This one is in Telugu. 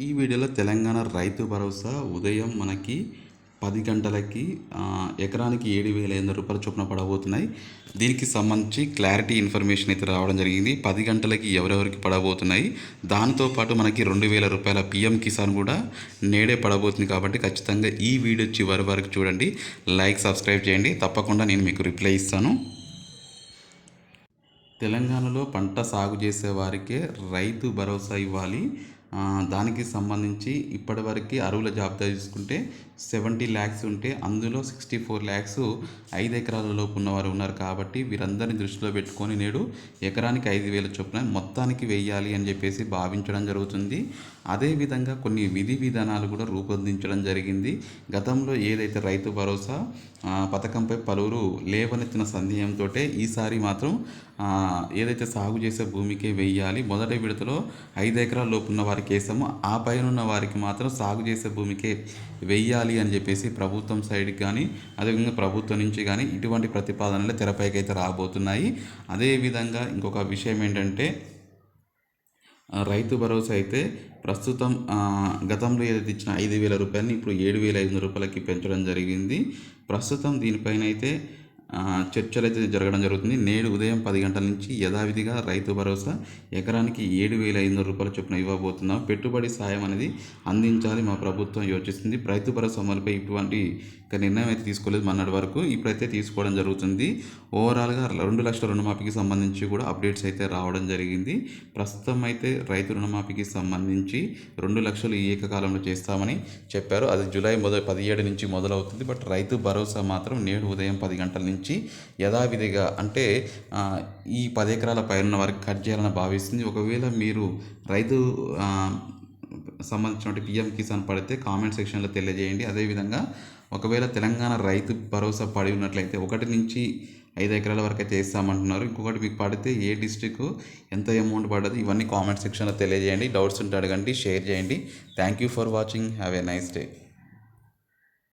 ఈ వీడియోలో తెలంగాణ రైతు భరోసా ఉదయం మనకి పది గంటలకి ఎకరానికి ఏడు వేల ఎనిమిది రూపాయల చొప్పున పడబోతున్నాయి. దీనికి సంబంధించి క్లారిటీ ఇన్ఫర్మేషన్ అయితే రావడం జరిగింది. పది గంటలకి ఎవరెవరికి పడబోతున్నాయి? దాంతో పాటు మనకి రెండు వేల రూపాయల పిఎం కిసాన్ కూడా నేడే పడబోతుంది కాబట్టి ఖచ్చితంగా ఈ వీడియో చివరి వరకు చూడండి. లైక్ సబ్స్క్రైబ్ చేయండి. తప్పకుండా నేను మీకు రిప్లై ఇస్తాను. తెలంగాణలో పంట సాగు చేసే వారికే రైతు భరోసా ఇవ్వాలి. దానికి సంబంధించి ఇప్పటివరకు అరువుల జాబితా తీసుకుంటే సెవెంటీ ల్యాక్స్ ఉంటే అందులో సిక్స్టీ ఫోర్ ల్యాక్స్ ఐదు ఎకరాల లోపు ఉన్నవారు ఉన్నారు కాబట్టి వీరందరిని దృష్టిలో పెట్టుకొని నేడు ఎకరానికి ఐదు వేల చొప్పున మొత్తానికి వెయ్యాలి అని చెప్పేసి భావించడం జరుగుతుంది. అదేవిధంగా కొన్ని విధి విధానాలు కూడా రూపొందించడం జరిగింది. గతంలో ఏదైతే రైతు భరోసా పథకంపై పలువురు లేవనెత్తిన సందేహంతో ఈసారి మాత్రం ఏదైతే సాగు చేసే భూమికే వెయ్యాలి మొదటి విడతలో ఐదు ఎకరాల లోపు ఉన్న వారికి వేసామో ఆ పైన ఉన్న వారికి మాత్రం సాగు చేసే భూమికే వెయ్యాలి అని చెప్పేసి ప్రభుత్వం సైడ్కి కానీ అదేవిధంగా ప్రభుత్వం నుంచి కానీ ఇటువంటి ప్రతిపాదనలు తెరపైకి అయితే రాబోతున్నాయి. అదేవిధంగా ఇంకొక విషయం ఏంటంటే రైతు భరోసా అయితే ప్రస్తుతం గతంలో ఏదైతే ఇచ్చిన ఐదు వేల రూపాయలని ఇప్పుడు ఏడు వేల ఐదు వందల రూపాయలకి పెంచడం జరిగింది. ప్రస్తుతం దీనిపైన అయితే చర్చలు అయితే జరగడం జరుగుతుంది. నేడు ఉదయం పది గంటల నుంచి యథావిధిగా రైతు భరోసా ఎకరానికి ఏడు వేల ఐదు వందల రూపాయల చొప్పున ఇవ్వబోతున్నాం. పెట్టుబడి సాయం అనేది అందించాలి మా ప్రభుత్వం యోచిస్తుంది. రైతు భరోసా అమలుపై ఇటువంటి నిర్ణయం అయితే తీసుకోలేదు మొన్నటి వరకు. ఇప్పుడైతే తీసుకోవడం జరుగుతుంది. ఓవరాల్గా రెండు లక్షల రుణమాఫీకి సంబంధించి కూడా అప్డేట్స్ అయితే రావడం జరిగింది. ప్రస్తుతం అయితే రైతు రుణమాఫీకి సంబంధించి రెండు లక్షలు ఈ ఏకకాలంలో చేస్తామని చెప్పారు. అది జూలై మొదటి పదిహేడు నుంచి మొదలవుతుంది. బట్ రైతు భరోసా మాత్రం నేడు ఉదయం పది గంటల నుంచి యథావిధిగా అంటే ఈ పది ఎకరాల పైన వరకు కట్ చేయాలని భావిస్తుంది. ఒకవేళ మీరు రైతు సంబంధించినటువంటి పిఎం కిసాన్ పడితే కామెంట్ సెక్షన్లో తెలియజేయండి. అదేవిధంగా ఒకవేళ తెలంగాణ రైతు భరోసా పడి ఉన్నట్లయితే ఒకటి నుంచి ఐదు ఎకరాల వరకు అయితే వేస్తామంటున్నారు. ఇంకొకటి మీకు పడితే ఏ డిస్టిక్ ఎంత అమౌంట్ పడదు ఇవన్నీ కామెంట్ సెక్షన్లో తెలియజేయండి. డౌట్స్ ఉంటే అడగండి షేర్ చేయండి. Thank you for watching. Have a nice day.